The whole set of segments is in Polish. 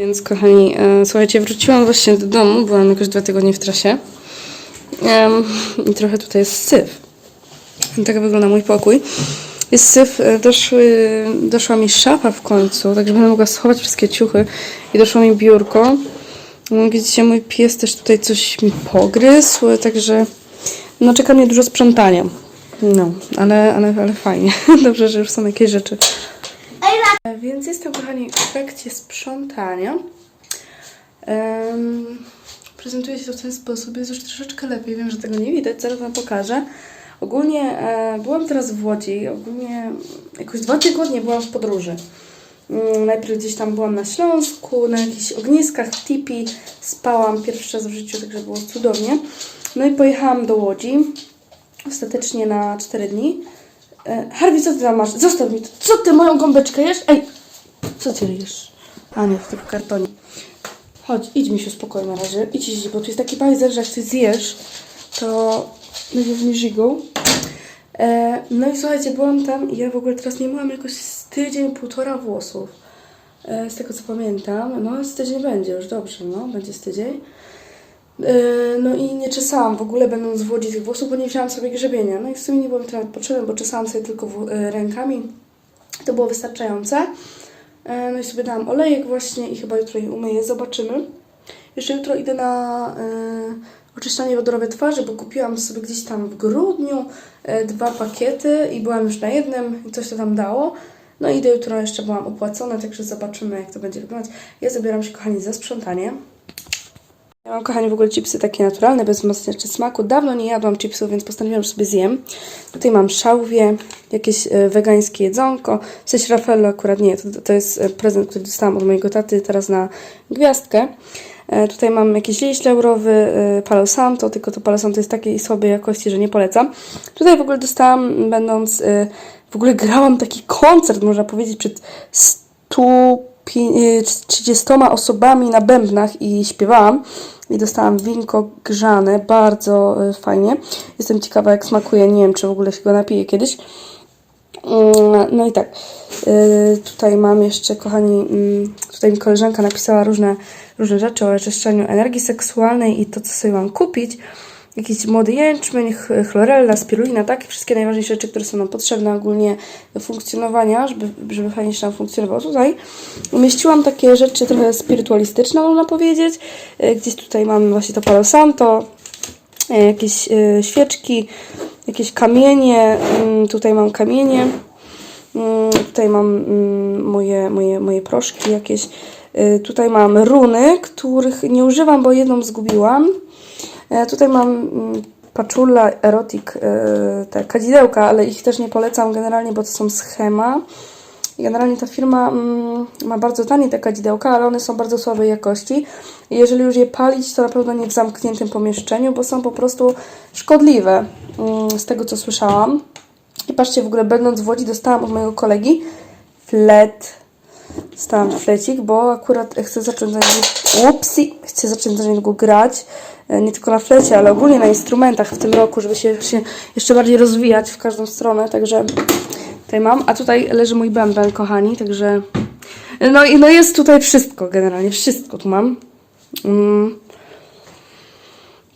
Więc kochani, e, słuchajcie, wróciłam właśnie do domu, byłam jakoś dwa tygodnie w trasie. I trochę tutaj jest syf. Tak wygląda mój pokój. Jest syf, e, doszły, doszła mi szafa w końcu, także będę mogła schować wszystkie ciuchy. I doszło mi biurko. No, Widzicie, mój pies też tutaj coś mi pogryzł, także no czeka mnie dużo sprzątania. No, ale, ale, ale fajnie. Dobrze, że już są jakieś rzeczy. E, Więc jestem, kochani, w trakcie sprzątania. Um, się to w ten sposób, jest już troszeczkę lepiej, wiem, że tego nie widać, zaraz Wam pokażę. Ogólnie e, byłam teraz w Łodzi, ogólnie jakoś dwa tygodnie byłam w podróży. Mm, Najpierw gdzieś tam byłam na Śląsku, na jakichś ogniskach, tipi, spałam pierwszy raz w życiu, także było cudownie. No i pojechałam do Łodzi, ostatecznie na 4 dni. E, Harvey, co ty tam masz? Zostaw mi to. Co ty moją gąbeczkę jesz? Ej, co ty jesz? A nie, w tym kartonie. Chodź, idź mi się spokojnie na razie. Idź, idź, bo tu jest taki bajzer, że jak ty zjesz, to będzie w żigą. E, no i słuchajcie, byłam tam i ja w ogóle teraz nie myłam jakoś z tydzień, półtora włosów. E, z tego co pamiętam. No, z tydzień będzie już, dobrze, no, będzie z tydzień. E, No i nie czesałam w ogóle będąc w Łodzi tych włosów, bo nie wzięłam sobie grzebienia. No i w sumie nie byłem trochę potrzebny, bo czesałam sobie tylko e, rękami. To było wystarczające. E, No i sobie dałam olejek właśnie i chyba jutro je umyję, zobaczymy. Jeszcze jutro idę na e, oczyszczanie wodorowe twarzy, bo kupiłam sobie gdzieś tam w grudniu e, dwa pakiety i byłam już na jednym i coś to tam dało. No i idę jutro, jeszcze byłam opłacona, także zobaczymy jak to będzie wyglądać. Ja zabieram się kochani za sprzątanie. Ja mam, kochani, w ogóle chipsy takie naturalne, bez wzmacniaczy smaku. Dawno nie jadłam chipsów, więc postanowiłam, że sobie zjem. Tutaj mam szałwię, jakieś e, wegańskie jedzonko. W sensie Raffaello akurat nie, to, to jest e, prezent, który dostałam od mojego taty teraz na gwiazdkę. E, Tutaj mam jakiś liść laurowy, Palo Santo, tylko to Palo Santo jest takiej słabej jakości, że nie polecam. Tutaj w ogóle dostałam, będąc, w ogóle grałam taki koncert, można powiedzieć, przed 100 pi- y, 30 osobami na bębnach i śpiewałam. I dostałam winko grzane, bardzo y, fajnie. Jestem ciekawa, jak smakuje. Nie wiem, czy w ogóle się go napiję kiedyś. Mm, No i tak, y, tutaj mam jeszcze, kochani, mm, tutaj mi koleżanka napisała różne, różne rzeczy o oczyszczaniu energii seksualnej i to, co sobie mam kupić. Jakiś młody jęczmień, ch- chlorella, spirulina, tak? Wszystkie najważniejsze rzeczy, które są nam potrzebne ogólnie do funkcjonowania, żeby, żeby fajnie się nam funkcjonowało. Tutaj umieściłam takie rzeczy trochę spirytualistyczne, można powiedzieć. Y, Gdzieś tutaj mamy właśnie to Palo Santo, e, jakieś e, świeczki, jakieś kamienie. mm, Tutaj mam kamienie. Mm, Tutaj mam mm, moje, moje, moje proszki jakieś. E, Tutaj mam runy, których nie używam, bo jedną zgubiłam. E, Tutaj mam mm, Paczula Erotic, e, te kadzidełka, ale ich też nie polecam generalnie, bo to są schema. Generalnie ta firma mm, ma bardzo tanie te kadzidełka, ale one są bardzo słabej jakości. Jeżeli już je palić, to na pewno nie w zamkniętym pomieszczeniu, bo są po prostu szkodliwe, mm, z tego co słyszałam. I patrzcie, w ogóle będąc w Łodzi dostałam od mojego kolegi flet. Dostałam flecik, bo akurat chcę zacząć za niedługo, upsi, chcę zacząć za niedługo grać. E, Nie tylko na flecie, ale ogólnie na instrumentach w tym roku, żeby się, się jeszcze bardziej rozwijać w każdą stronę, także tutaj mam. A tutaj leży mój bęben, kochani, także no i no jest tutaj wszystko, generalnie wszystko tu mam. Mm.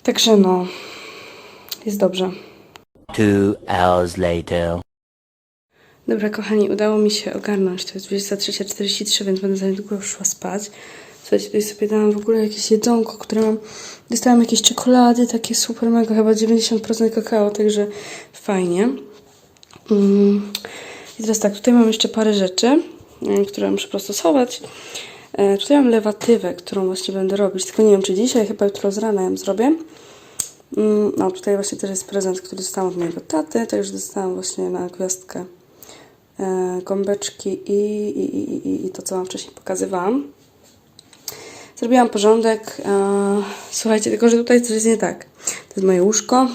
Także no, jest dobrze. Two hours later. Dobra, kochani, udało mi się ogarnąć. To jest 23.43, więc będę za niedługo szła spać. Słuchajcie, tutaj sobie dałam w ogóle jakieś jedzonko, które mam. Dostałam jakieś czekolady, takie super mega, chyba 90% kakao, także fajnie. Mm. I teraz tak, tutaj mam jeszcze parę rzeczy, mm, które muszę prostosować. E, tutaj mam lewatywę, którą właśnie będę robić, tylko nie wiem czy dzisiaj, chyba jutro z rana ją zrobię. Mm, No, tutaj właśnie też jest prezent, który dostałam od mojego taty, także dostałam właśnie na gwiazdkę gąbeczki i, i, i, i, i to, co Wam wcześniej pokazywałam. Zrobiłam porządek. E, słuchajcie, tylko że tutaj coś jest nie tak. To jest moje łóżko.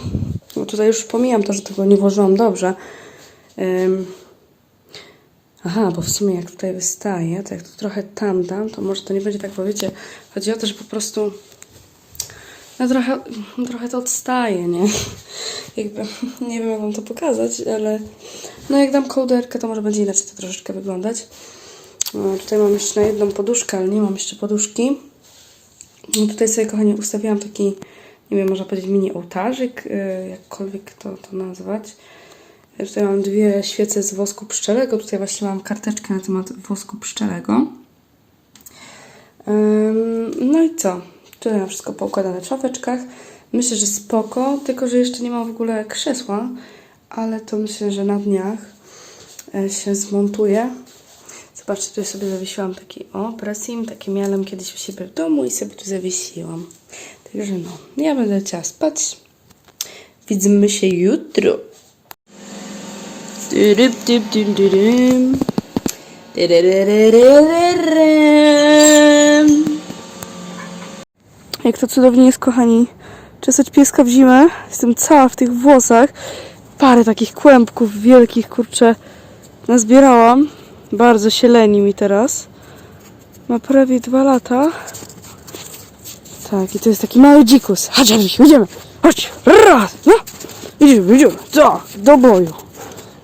No tutaj już pomijam to, że tego nie włożyłam dobrze. Aha, bo w sumie jak tutaj wystaje, to jak to trochę tam dam, to może to nie będzie tak, bo wiecie, chodzi o to, że po prostu no trochę, trochę to odstaje, nie? Jakby, nie wiem jak wam to pokazać, ale no jak dam kołderkę, to może będzie inaczej to troszeczkę wyglądać. No, tutaj mam jeszcze na jedną poduszkę, ale nie mam jeszcze poduszki. No tutaj sobie, kochani, ustawiłam taki, nie wiem, można powiedzieć mini ołtarzyk, y, jakkolwiek to, to nazwać. Tutaj mam dwie świece z wosku pszczelego. Tutaj właśnie mam karteczkę na temat wosku pszczelego. No i co? Tutaj mam wszystko poukładane w szafeczkach. Myślę, że spoko, tylko że jeszcze nie mam w ogóle krzesła, ale to myślę, że na dniach e, się zmontuje. Zobaczcie, tutaj sobie zawiesiłam taki o, presim, taki miałem kiedyś u siebie w domu i sobie tu zawiesiłam. Także no, ja będę leciała spać. Widzimy się jutro. Jak to cudownie jest, kochani, czesać pieska w zimę. Jestem cała w tych włosach. Parę takich kłębków wielkich, kurczę, nazbierałam. Bardzo się leni mi teraz. Ma prawie dwa lata. Tak, i to jest taki mały dzikus. Chodź, idziemy. Chodź, raz, no. Idziemy, idziemy. Tak, do boju.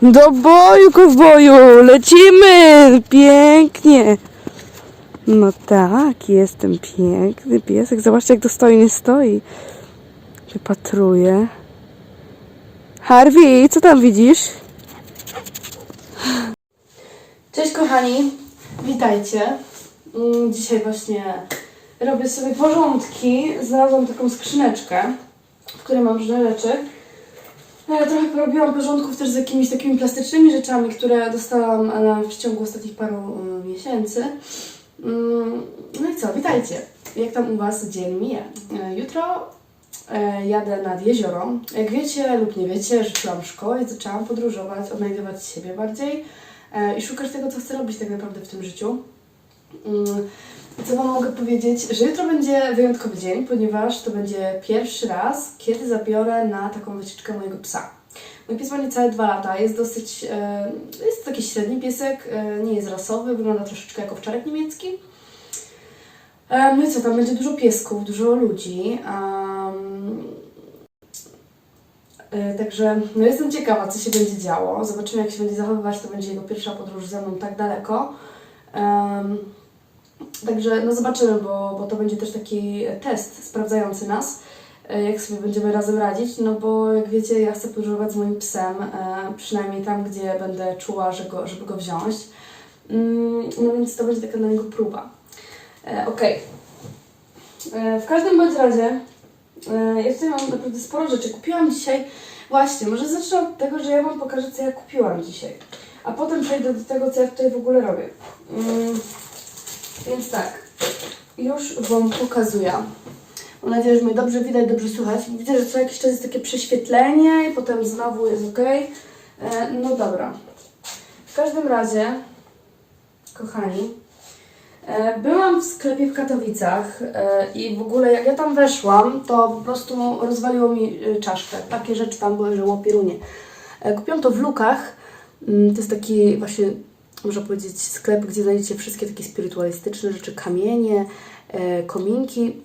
Do boju, kowboju! Lecimy! Pięknie! No tak, jestem piękny piesek. Zobaczcie, jak dostojnie stoi. Wypatruje. Harvey, co tam widzisz? Cześć kochani, witajcie. Mm, Dzisiaj właśnie robię sobie porządki. Znalazłam taką skrzyneczkę, w której mam różne rzeczy. No, Ja trochę porobiłam porządków też z jakimiś takimi plastycznymi rzeczami, które dostałam w ciągu ostatnich paru e, miesięcy. Mm, No i co, witajcie. Jak tam u Was dzień mija? E, Jutro e, jadę nad jezioro. Jak wiecie lub nie wiecie, rzuciłam szkołę i zaczęłam podróżować, odnajdywać siebie bardziej e, i szukać tego, co chcę robić tak naprawdę w tym życiu. Mm, Co Wam mogę powiedzieć, że jutro będzie wyjątkowy dzień, ponieważ to będzie pierwszy raz, kiedy zabiorę na taką wycieczkę mojego psa. Mój pies ma niecałe dwa lata, jest dosyć, e, jest to taki średni piesek, e, nie jest rasowy, wygląda troszeczkę jak owczarek niemiecki. No i co, tam będzie dużo piesków, dużo ludzi. Także no jestem ciekawa, co się będzie działo. Zobaczymy, jak się będzie zachowywać. To będzie jego pierwsza podróż ze mną tak daleko. Em, Także no zobaczymy, bo, bo to będzie też taki test sprawdzający nas, e, jak sobie będziemy razem radzić, no bo jak wiecie, ja chcę podróżować z moim psem, e, przynajmniej tam, gdzie będę czuła, że go, żeby go wziąć. Mm, No więc to będzie taka dla niego próba. E. E, W każdym bądź razie, e, ja tutaj mam naprawdę sporo rzeczy. Kupiłam dzisiaj, właśnie, może zacznę od tego, że ja Wam pokażę, co ja kupiłam dzisiaj. A potem przejdę do tego, co ja tutaj w ogóle robię. Mm, Więc tak, już Wam pokazuję. Mam nadzieję, że mnie dobrze widać, dobrze słychać. Widzę, że co jakiś czas jest takie prześwietlenie i potem znowu jest ok. E, no dobra. W każdym razie, kochani, e, byłam w sklepie w Katowicach e, i w ogóle jak ja tam weszłam, to po prostu rozwaliło mi e, czaszkę. Takie rzeczy tam były, że łopierunie. E, kupiłam to w Lukach. Mm, To jest taki właśnie, można powiedzieć, sklep, gdzie znajdziecie wszystkie takie spirytualistyczne rzeczy, kamienie, e, kominki.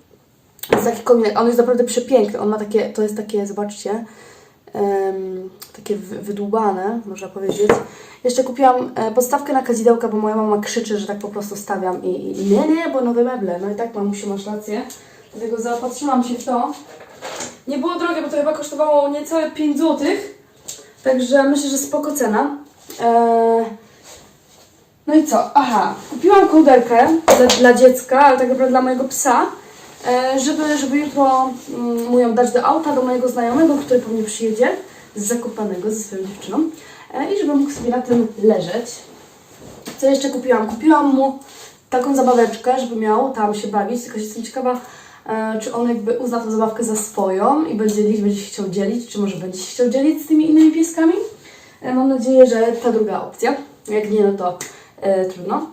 Jest taki kominek, on jest naprawdę przepiękny. On ma takie, to jest takie, zobaczcie, em, takie wy- wydłubane, można powiedzieć. Jeszcze kupiłam e, podstawkę na kadzidełka, bo moja mama krzyczy, że tak po prostu stawiam i, i nie, nie, bo nowe meble. No i tak, mamusiu, masz rację. Dlatego zaopatrzyłam się w to. Nie było drogie, bo to chyba kosztowało niecałe 5 zł. Także myślę, że spoko cena. Eee, no i co? Aha, kupiłam kołderkę dla, dla dziecka, ale tak naprawdę dla mojego psa, żeby, żeby jutro mm, mu ją dać do auta, do mojego znajomego, który po mnie przyjedzie z Zakopanego ze swoją dziewczyną e, i żeby mógł sobie na tym leżeć. Co jeszcze kupiłam? Kupiłam mu taką zabaweczkę, żeby miał tam się bawić, tylko jestem ciekawa, e, czy on jakby uzna tę zabawkę za swoją i będzie, będzie się chciał dzielić, czy może będzie się chciał dzielić z tymi innymi pieskami. E, Mam nadzieję, że ta druga opcja. Jak nie, no to e, trudno.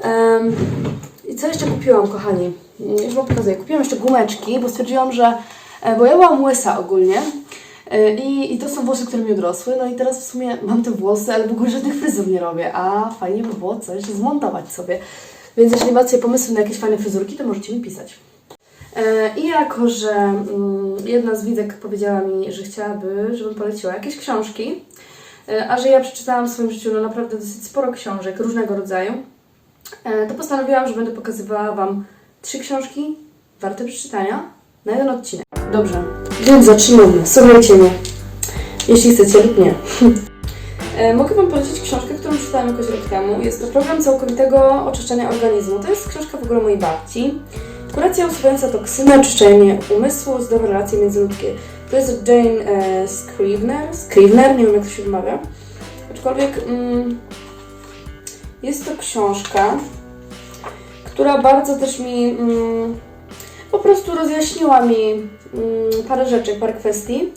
Em, I co jeszcze kupiłam, kochani? Mm, Już Wam pokazuję. Kupiłam jeszcze gumeczki, bo stwierdziłam, że... e, Bo ja byłam łysa ogólnie. e, I, I to są włosy, które mi odrosły. No i teraz w sumie mam te włosy, ale w ogóle żadnych fryzur nie robię. A fajnie by było coś zmontować sobie. Więc jeżeli macie pomysły na jakieś fajne fryzurki, to możecie mi pisać. E, I jako, że mm, jedna z widzek powiedziała mi, że chciałaby, żebym poleciła jakieś książki, a że ja przeczytałam w swoim życiu no naprawdę dosyć sporo książek różnego rodzaju, to postanowiłam, że będę pokazywała Wam trzy książki warte przeczytania na jeden odcinek. Dobrze, więc zaczynamy. Słuchajcie mnie, jeśli chcecie lub nie. E, Mogę Wam polecić książkę, którą czytałam jakoś rok temu. Jest to program całkowitego oczyszczania organizmu. To jest książka w ogóle mojej babci. Kuracja usuwająca toksyny, oczyszczenie umysłu, zdrowe relacje międzyludzkie. To jest Jane e, Scrivener. Scrivener, nie wiem jak to się wymawia. Aczkolwiek mm, jest to książka, która bardzo też mi mm, po prostu rozjaśniła mi mm, parę rzeczy, parę kwestii.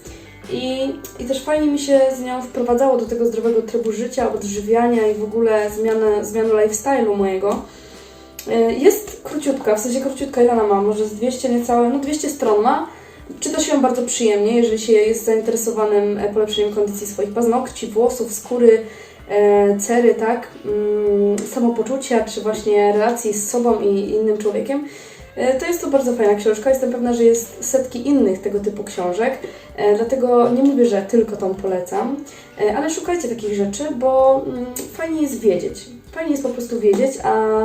I, I też fajnie mi się z nią wprowadzało do tego zdrowego trybu życia, odżywiania i w ogóle zmiany, zmiany lifestyle'u mojego. Y, Jest króciutka, w sensie króciutka, ile ona ma? Może z 200 niecałe, no 200 stron ma. Czyta się ją bardzo przyjemnie, jeżeli się jest zainteresowanym polepszeniem kondycji swoich paznokci, włosów, skóry, cery, tak, mm, samopoczucia, czy właśnie relacji z sobą i innym człowiekiem. E, To jest to bardzo fajna książka. Jestem pewna, że jest setki innych tego typu książek, e, dlatego nie mówię, że tylko tą polecam, e, ale szukajcie takich rzeczy, bo mm, fajnie jest wiedzieć. Fajnie jest po prostu wiedzieć, a,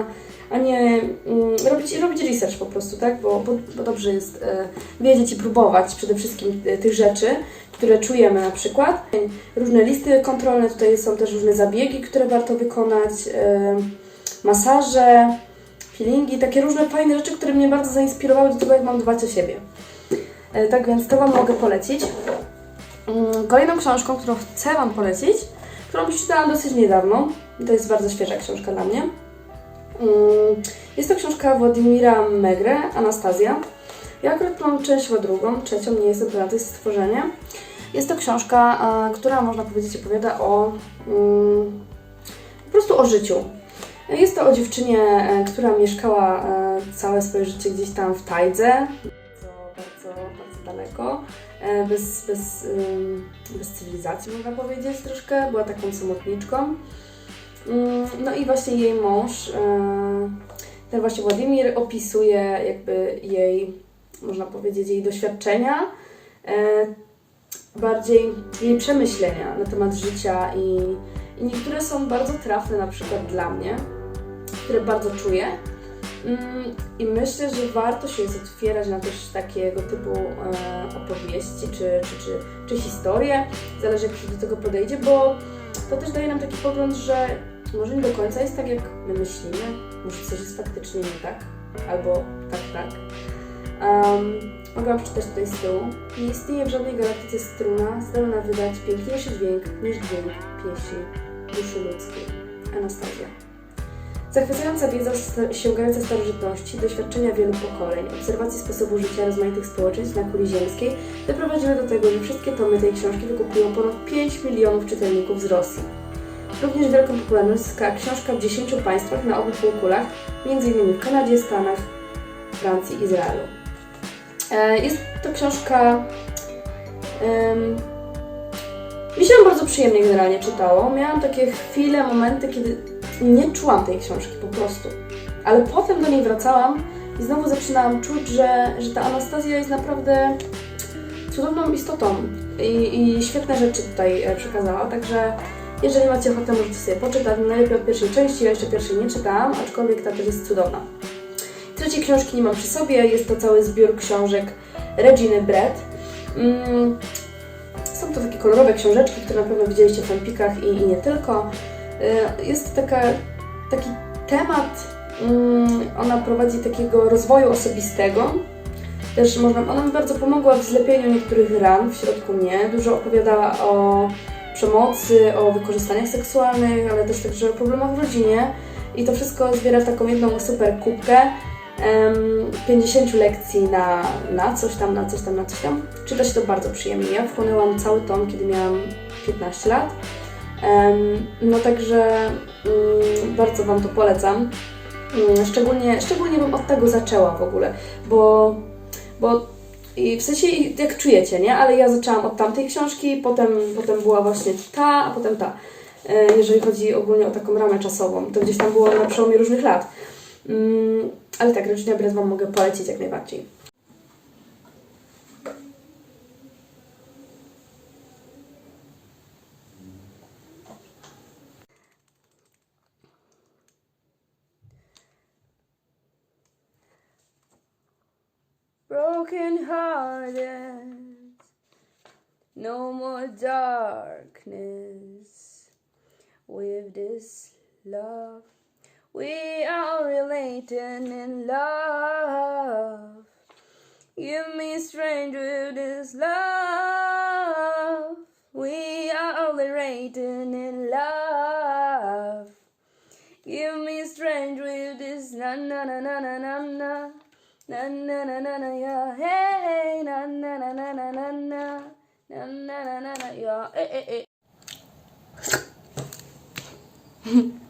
a nie mm, robić, robić research po prostu, tak? Bo, bo, bo dobrze jest e, wiedzieć i próbować przede wszystkim e, tych rzeczy, które czujemy na przykład. Różne listy kontrolne, tutaj są też różne zabiegi, które warto wykonać, e, masaże, feelingi, takie różne fajne rzeczy, które mnie bardzo zainspirowały do tego, jak mam dbać o siebie. Tak więc to Wam mogę polecić. Mm, Kolejną książką, którą chcę Wam polecić, którą przeczytałam dosyć niedawno, to jest bardzo świeża książka dla mnie. Jest to książka Władimira Megre, Anastazja. Ja akurat mam część chyba drugą, trzecią, nie jestem pewna, to jest stworzenie. Jest to książka, która można powiedzieć opowiada o mm, po prostu o życiu. Jest to o dziewczynie, e, która mieszkała e, całe swoje życie gdzieś tam w Tajdze, bardzo, bardzo, daleko, e, bez, bez, bez cywilizacji można powiedzieć troszkę, była taką samotniczką. Mm, No i właśnie jej mąż, e, ten właśnie Władimir, opisuje jakby jej, można powiedzieć, jej doświadczenia, e, bardziej jej przemyślenia na temat życia i, i niektóre są bardzo trafne na przykład dla mnie, które bardzo czuję. Mm, I myślę, że warto się jest otwierać na też takiego typu e, opowieści czy, czy, czy, czy historie, zależy jak się do tego podejdzie, bo to też daje nam taki pogląd, że może nie do końca jest tak, jak my myślimy, może coś jest faktycznie nie tak, albo tak, tak. Um, mogę Wam przeczytać tutaj z tyłu. Nie istnieje w żadnej galaktyce struna zdolna wydać piękniejszy dźwięk niż dźwięk pieśni duszy ludzkiej. Anastazja. Zachwycająca wiedza sięgająca starożytności, doświadczenia wielu pokoleń, obserwacji sposobu życia rozmaitych społeczeństw na kuli ziemskiej doprowadziły do tego, że wszystkie tomy tej książki wykupiło ponad 5 milionów czytelników z Rosji. Również wielką popularność zyskała książka w 10 państwach na obu półkulach, m.in. w Kanadzie, Stanach, Francji i Izraelu. E, Jest to książka. em, mi się bardzo przyjemnie generalnie czytało. Miałam takie chwile, momenty, kiedy nie czułam tej książki po prostu. Ale potem do niej wracałam i znowu zaczynałam czuć, że, że ta Anastazja jest naprawdę cudowną istotą i, i świetne rzeczy tutaj e, przekazała. Także jeżeli macie ochotę, możecie sobie poczytać. Najlepiej od pierwszej części. Ja jeszcze pierwszej nie czytałam, aczkolwiek ta też jest cudowna. Trzeciej książki nie mam przy sobie. Jest to cały zbiór książek Reginy Brett. Mm, są to takie kolorowe książeczki, które na pewno widzieliście w fanpikach i, i nie tylko. Y, Jest taka, taki temat, mm, ona prowadzi takiego rozwoju osobistego. Też można, ona mi bardzo pomogła w zlepieniu niektórych ran, w środku mnie. Dużo opowiadała o przemocy, o wykorzystaniach seksualnych, ale też także o problemach w rodzinie. I to wszystko zbiera w taką jedną super kubkę. em, 50 lekcji na, na coś tam, na coś tam, na coś tam. Czyta się to bardzo przyjemnie. Ja wchłonęłam cały tom, kiedy miałam 15 lat. No także mm, bardzo Wam to polecam. Mm, Szczególnie, szczególnie bym od tego zaczęła w ogóle, bo, bo i w sensie jak czujecie, nie? Ale ja zaczęłam od tamtej książki, potem, potem była właśnie ta, a potem ta. E, Jeżeli chodzi ogólnie o taką ramę czasową, to gdzieś tam było na przełomie różnych lat. Mm, Ale tak, Regina Brett Wam mogę polecić jak najbardziej. Broken hearted. No more darkness with this love. We are related in love. Give me strength with this love. We are only rated in love. Give me strength with this na na na na na na na na na na na na yeah hey na na na na na na na na na na na yeah eh eh eh